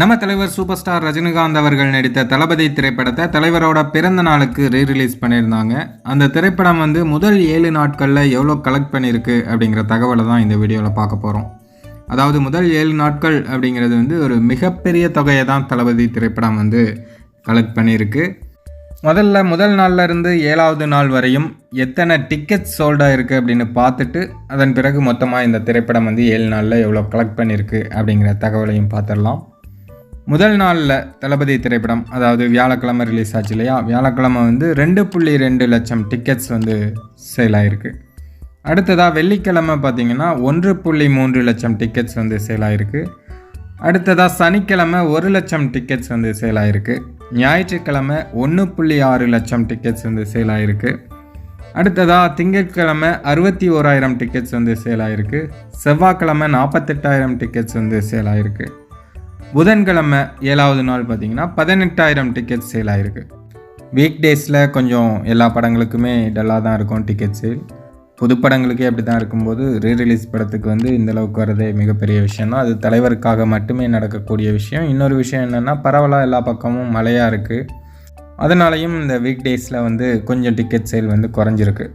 நம்ம தலைவர் super star Rajinikanth அவர்கள் நடித்த தளபதி திரைப்படத்தை தலைவரோட பிறந்த நாளுக்கு ரீ ரிலீஸ் பண்ணியிருந்தாங்க. அந்த திரைப்படம் வந்து முதல் ஏழு நாட்களில் எவ்வளோ கலெக்ட் பண்ணியிருக்கு அப்படிங்கிற தகவலை தான் இந்த வீடியோவில் பார்க்க போகிறோம் அதாவது முதல் ஏழு நாட்கள் அப்படிங்கிறது வந்து ஒரு மிகப்பெரிய தொகையை தான் தளபதி திரைப்படம் வந்து கலெக்ட் பண்ணியிருக்கு. முதல்ல முதல் நாள்ல இருந்து ஏழாவது நாள் வரையும் எத்தனை டிக்கெட்ஸ் சோல்டாக இருக்குது அப்படின்னு பார்த்துட்டு அதன் பிறகு மொத்தமாக இந்த திரைப்படம் வந்து ஏழு நாளில் எவ்வளோ கலெக்ட் பண்ணியிருக்கு அப்படிங்கிற தகவலையும் பார்த்துடலாம். முதல் நாளில் தளபதி திரைப்படம் அதாவது வியாழக்கிழமை ரிலீஸ் ஆச்சு இல்லையா? வியாழக்கிழமை வந்து ரெண்டு புள்ளி ரெண்டு லட்சம் டிக்கெட்ஸ் வந்து சேல் ஆகிருக்கு அடுத்ததாக வெள்ளிக்கிழமை பார்த்தீங்கன்னா ஒன்று புள்ளி மூன்று லட்சம் டிக்கெட்ஸ் வந்து சேல் ஆகிருக்கு அடுத்ததாக சனிக்கிழமை ஒரு லட்சம் டிக்கெட்ஸ் வந்து சேல் ஆகிருக்கு ஞாயிற்றுக்கிழமை ஒன்று புள்ளி ஆறு லட்சம் டிக்கெட்ஸ் வந்து சேல் ஆகிருக்கு அடுத்ததாக திங்கட்கிழமை அறுபத்தி ஓராயிரம் டிக்கெட்ஸ் வந்து சேல் ஆகிருக்கு செவ்வாய்க்கிழமை நாற்பத்தெட்டாயிரம் டிக்கெட்ஸ் வந்து சேல் ஆகிருக்கு புதன்கிழமை ஏழாவது நாள் பார்த்தீங்கன்னா பதினெட்டாயிரம் டிக்கெட் சேல் ஆகிருக்கு வீக் டேஸில் கொஞ்சம் எல்லா படங்களுக்குமே டல்லாக தான் இருக்கும் டிக்கெட் சேல் புது படங்களுக்கே அப்படி தான் இருக்கும்போது ரீ ரிலீஸ் படத்துக்கு வந்து இந்தளவுக்கு வரதே மிகப்பெரிய விஷயம் தான். அது தலைவருக்காக மட்டுமே நடக்கக்கூடிய விஷயம். இன்னொரு விஷயம் என்னென்னா பரவலாக எல்லா பக்கமும் மழையாக இருக்குது அதனாலையும் இந்த வீக் டேஸில் வந்து கொஞ்சம் டிக்கெட் சேல் வந்து குறைஞ்சிருக்கு.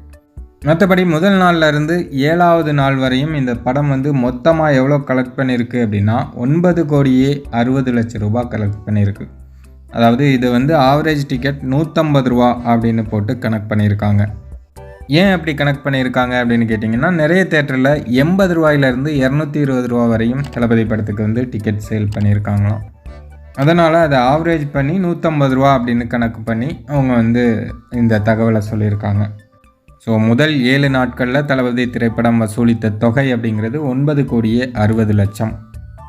மற்றபடி முதல் நாள்ல இருந்து ஏழாவது நாள் வரையும் இந்த படம் வந்து மொத்தமாக எவ்வளோ கலெக்ட் பண்ணியிருக்கு அப்படின்னா ஒன்பது கோடியே அறுபது லட்சம் ரூபாய் கலெக்ட் பண்ணியிருக்கு அதாவது இது வந்து ஆவரேஜ் டிக்கெட் நூற்றம்பது ரூபா அப்படின்னு போட்டு கனெக்ட் பண்ணியிருக்காங்க. ஏன் அப்படி கனெக்ட் பண்ணியிருக்காங்க அப்படின்னு கேட்டிங்கன்னா நிறைய தேட்டரில் எண்பது ரூபாயிலேருந்து இரநூத்தி இருபது ரூபா வரையும் தளபதி படத்துக்கு வந்து டிக்கெட் சேல் பண்ணியிருக்காங்களாம். அதனால் அதை ஆவரேஜ் பண்ணி நூற்றம்பது ரூபா அப்படின்னு கணக்கு பண்ணி அவங்க வந்து இந்த தகவலை சொல்லியிருக்காங்க. ஸோ முதல் ஏழு நாட்களில் தளபதி திரைப்படம் வசூலித்த தொகை அப்படிங்கிறது ஒன்பது கோடியே அறுபது லட்சம்.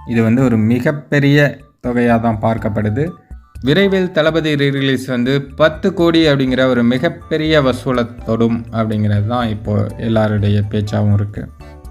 இது வந்து ஒரு மிகப்பெரிய தொகையாக தான் பார்க்கப்படுது. விரைவில் தளபதி ரீரிலீஸ் வந்து பத்து கோடி அப்படிங்கிற ஒரு மிகப்பெரிய வசூலை தொடும் அப்படிங்கிறது தான் இப்போது எல்லாருடைய பேச்சாகவும் இருக்குது